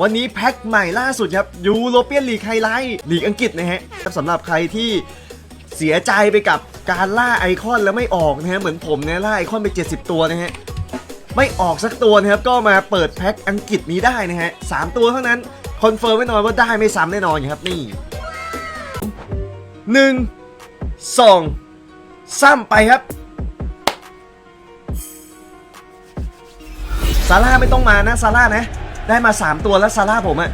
วันนี้แพ็คใหม่ล่าสุดครับยูโรเปียนลีกไฮไลท์ลีกอังกฤษนะฮะสำหรับใครที่เสียใจไปกับการล่าไอคอนแล้วไม่ออกนะฮะเหมือนผมเนี่ยล่าไอคอนไป 70 ตัวนะฮะไม่ออกสักตัวนะครับก็มาเปิดแพ็คอังกฤษนี้ได้นะฮะสามตัวเท่านั้นคอนเฟิร์มไว้นอนว่าได้ไม่ซ้ำแน่นอนครับนี่หนึ่งสองซ้ำไปครับซาร่าไม่ต้องมานะซาร่านะ ได้มา 3 ตัวแล้วซาร่าผมอะ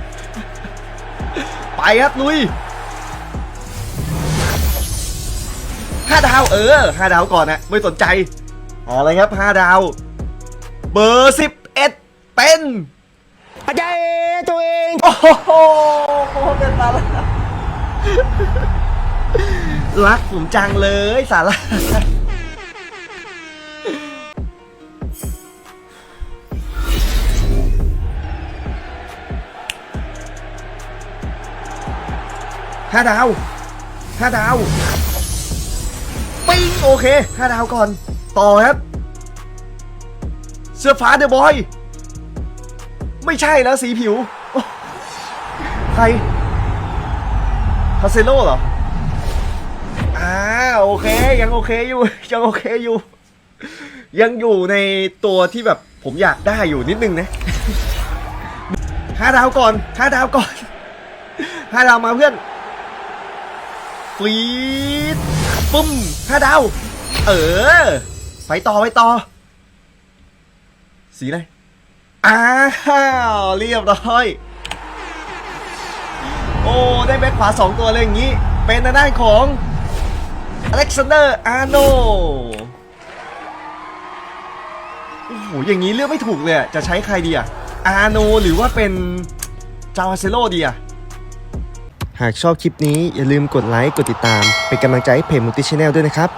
ไปครับลุยห้าดาวเออห้าดาวก่อนนะไม่สนใจเอาเลยครับห้าดาว เบอร์สิบเอ็ดเป็นอาจารย์ตัวเองโอ้โหเป็นซาร่ารักผมจังเลยซาร่า ห้าดาวห้าดาวปิ้งโอเคห้าดาวก่อน ต่อครับ เสื้อฟ้าเดอะบอย ไม่ใช่แล้วสีผิว ใครคาเซโลเหรอ อ่าโอเค ยังโอเคอยู่ ยังโอเคอยู่ ยังอยู่ในตัวที่แบบผมอยากได้อยู่นิดนึงนะห้าดาวก่อนห้าดาวก่อนห้าดาวมาเพื่อน ฟีดปุ้มห้าดาว เออ ไปต่อไปต่อ สีอะไรอ้าวเรียบร้อย โอ้ ได้แบ็คขวาสองตัวเลยอย่างนี้ เป็นทางด้านของอเล็กซานเดอร์อาร์โนโอ้โห อย่างนี้เลือกไม่ถูกเลยจะใช้ใครดีอะอาร์โนหรือว่าเป็นจาวาเซโลดีอะ หากชอบคลิปนี้อย่าลืมกดไลค์กดติดตาม เป็นกำลังใจให้เพจมุติชแนลด้วยนะครับ